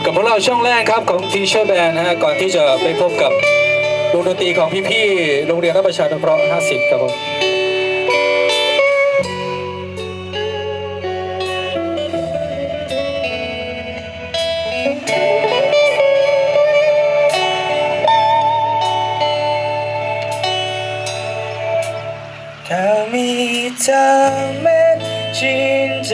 อยู่กับพวกเราช่องแรกครับของทีเชอร์แบนฮะก่อนที่จะไปพบกับวงดนตรีของพี่ๆโรงเรียนรับประชานุเคราะห์50 ครับผมแค่มีเธอแม้ชินจ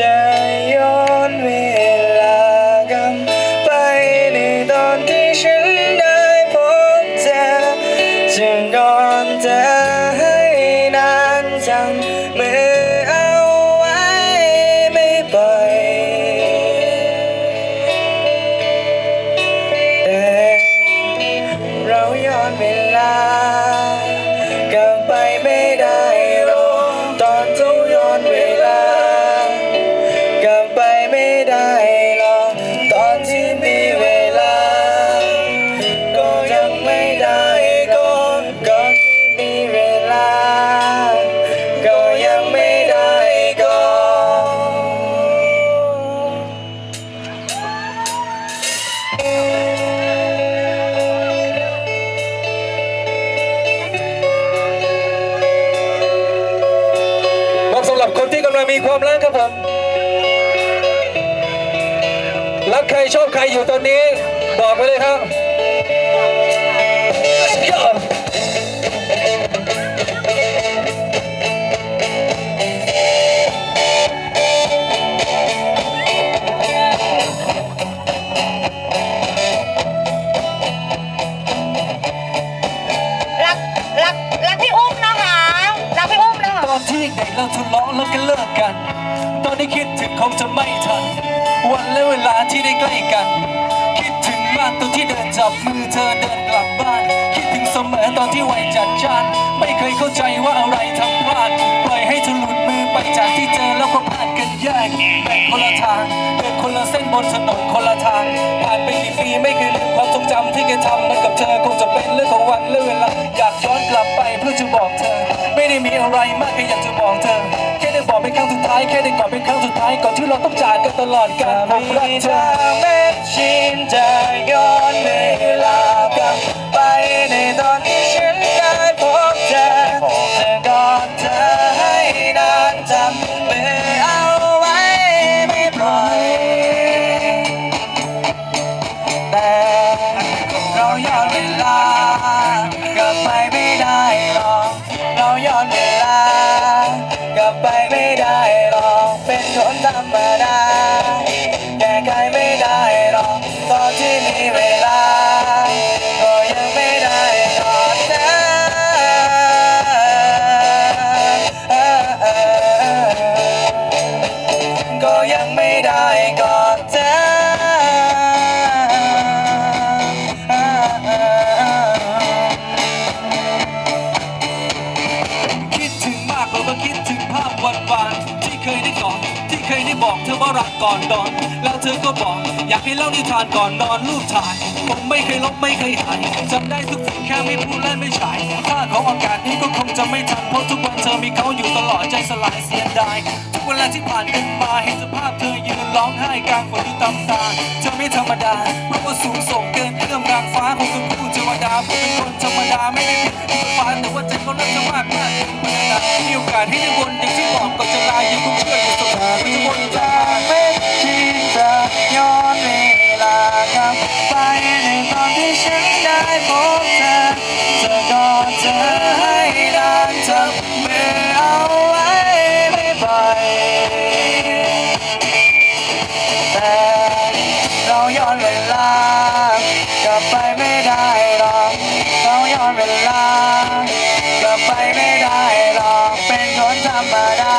คนที่กำลังมีความรักครับผม รักใครชอบใครอยู่ตอนนี้ บอกไปเลยครับรักรักรักพี่อุ้มนะคะ รักพี่อุ้มนะคะ ตอนที่เด็กเราทะเลาะ แล้วก็เลิกกัน ตอนที่คิดถึงคงจะไม่ทัน วันและเวลาที่ได้ใกล้กัน คิดถึงมากตอนที่เดินจับมือเธอเดินกลับบ้าน คิดถึงเสมอตอนที่วัยจัดจ้าน ไม่เคยเข้าใจว่าอะไรทำพลาด ปล่อยให้เธอหลุดมือไปจากที่เจอแล้วก็พลาดกันแยกแบ่งคนละทาง เดินคนละเส้นบนถนนคนละทาง ผ่านไปกี่ปีไม่เคยลืมความทรงจำที่เคยทำมันกับเธอคงจะเป็นเรื่องของวันและเวลาอยากย้อนกลับไปเพื่อจะบอกเธอ ไม่ได้มีอะไรมากแค่อยากจะบอกเธอ ท้ายแค่ได้กอดเป็นครั้งสุดท้ายก่อนที่เราต้องจากกันตลอดกาลผมรักเธออแม้ชินจะย้อนเวลากลับไปในตอนที่ฉันได้พบเธอจะกอดเธอให้นานจำมือเอาไว้ไม่ปล่อยแต่เราย้อนเวลากลับไปไม่ได้หรอกเราย้อนเวลากลับไปไม่ ยังไเคยได้บอกเธอว่ารักก่อนนอน แล้วเธอก็บอก อยากให้เล่านิทานก่อนนอนรูปถ่ายผมไม่เคยลบไม่เคยหายจำได้ทุกสิ่งแค่ไม่พูดและไม่ฉายถ้าเขาอากาศนี้ก็คงจะไม่ทันเพราะทุกวันเธอมีเขาอยู่ตลอดใจสลายเสียดายทุกเวลาที่ผ่านกันมาเห็นสภาพเธอยืนร้องไห้กลางฝนที่ตำตาเธอไม่ธรรมดาเพราะว่าสูงส่งเกินเอื้อมนางฟ้าคงเป็นผู้เทวดาผมเป็นคนธรรมดาไม่ได้ผิดที่ฟ้าแต่ว่าใจเขาเลิกจะมากมากเกินไปนะมีโอกาสให้ได้วนอย่างที่บอกก่อนจะลายังคงเชื่ออยู่เสมอ ได้หรอกเราย้อนเวลากลับไปไม่ได้หรอกเป็นคนธรรมดา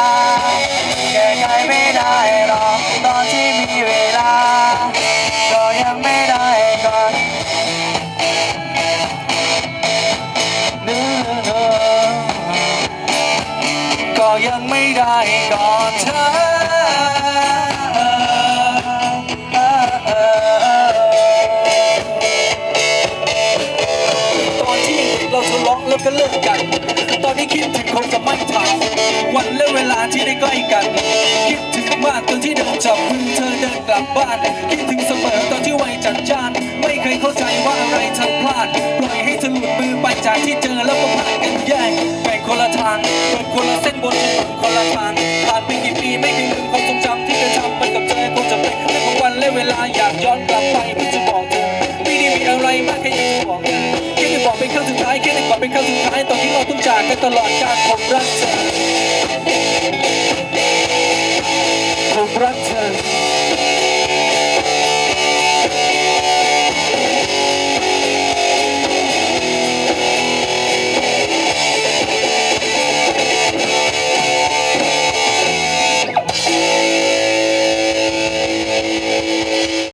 แก้ไขไม่ได้หรอกตอนที่มีเวลา ก็ยังไม่ได้ก่อนนึกก็ยังไม่ได้ก่อนเธอ ก็เลิกกัน ตอนที่คิดถึงคงจะไม่ทันวันและเวลาที่ได้ใกล้กัน คิดถึงมากตอนที่เดินจับมือเธอเดินกลับบ้าน คิดถึงเสมอตอนที่ไวจัดจ้าน ไม่เคยเข้าใจว่าอะไรทำพลาด ปล่อยให้เธอหลุดมือไปจากที่เจอแล้วก็พลาดกันแย่แบ่งคนละทางเปิดคนละเส้นบนถนนคนละทางผ่านไปกี่ปีไม่เคยลืมความทรงจำที่เคยทำไปกับเธอคงจะเป็นเรื่องของวันและเวลาอยากย้อนกลับไป นตลอดการผมรักเธอ